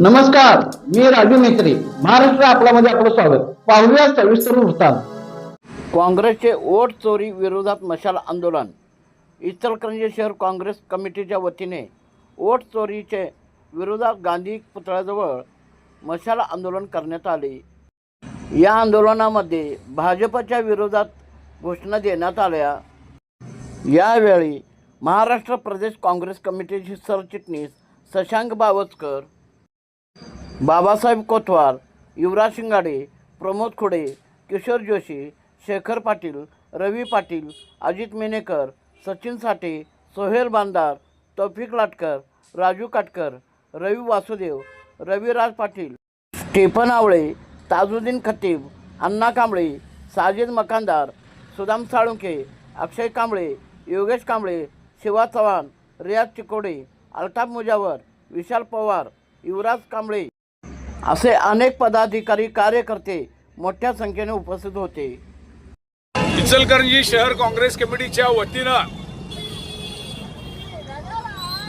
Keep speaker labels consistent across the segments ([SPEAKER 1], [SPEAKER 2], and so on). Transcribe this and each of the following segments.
[SPEAKER 1] नमस्कार मी राजू मेत्री महाराष्ट्र आपल्यामध्ये आपलं स्वागत. पाहूया सविस्तर वृत्तांत. काँग्रेसचे वोट चोरी विरोधात मशाल आंदोलन. इचलकरंजी शहर काँग्रेस कमिटीच्या वतीने वोट चोरीचे विरोधात गांधी पुतळ्याजवळ मशाल आंदोलन करण्यात आले. या आंदोलनामध्ये भाजपच्या विरोधात घोषणा देण्यात आल्या. यावेळी महाराष्ट्र प्रदेश काँग्रेस कमिटीचे सरचिटणीस शशांक बावचकर बाबासाहेब कोतवार युवराज शिंगाडे प्रमोद खुडे किशोर जोशी शेखर पाटील रवी पाटील अजित मेनेकर सचिन साठे सोहेल बांदार तौफिक लाटकर राजू काटकर रवी वासुदेव रविराज पाटील स्टेफन आवळे ताजुद्दीन खतीब अण्णा कांबळे साजिद मकानदार सुदाम साळुंके अक्षय कांबळे योगेश कांबळे शिवा चव्हाण रियाज चिकोडे अल्ताफ मुजावर विशाल पवार युवराज कांबळे. असे अनेक पदाधिकारी कार्यकर्ते मोठ्या संख्येने उपस्थित होते.
[SPEAKER 2] इचलकरंजी शहर काँग्रेस कमिटीच्या वतीनं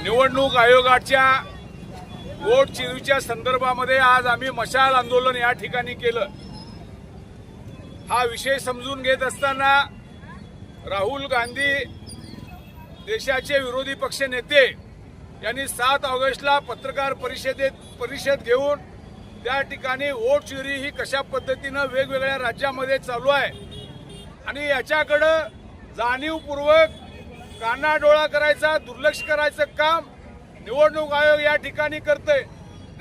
[SPEAKER 2] निवडणूक आयोगाच्या वोट चिरूच्या संदर्भामध्ये आज आम्ही मशाल आंदोलन या ठिकाणी केलं. हा विषय समजून घेत असताना राहुल गांधी देशाचे विरोधी पक्ष नेते यांनी सात ऑगस्टला पत्रकार परिषदेत परिषद घेऊन त्या ठिकाणी वोट चोरी ही कशा पद्धतीनं वेगवेगळ्या राज्यामध्ये चालू आहे. आणि याच्याकडं जाणीवपूर्वक कानाडोळा करायचा दुर्लक्ष करायचं काम निवडणूक आयोग या ठिकाणी करते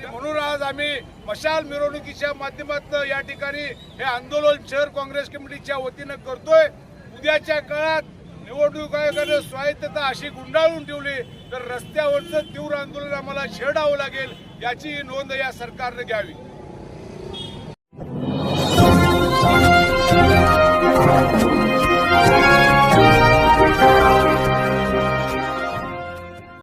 [SPEAKER 2] म्हणून आज आम्ही मशाल मिरवणुकीच्या माध्यमातून या ठिकाणी हे आंदोलन शहर काँग्रेस कमिटीच्या वतीनं करतोय. उद्याच्या काळात निवडणूक आयोगानं स्वायत्तता अशी गुंडाळून ठेवली तर रस्त्यावरचं तीव्र आंदोलन आम्हाला छेडावं लागेल. याची नोंद या सरकारनं घ्यावी.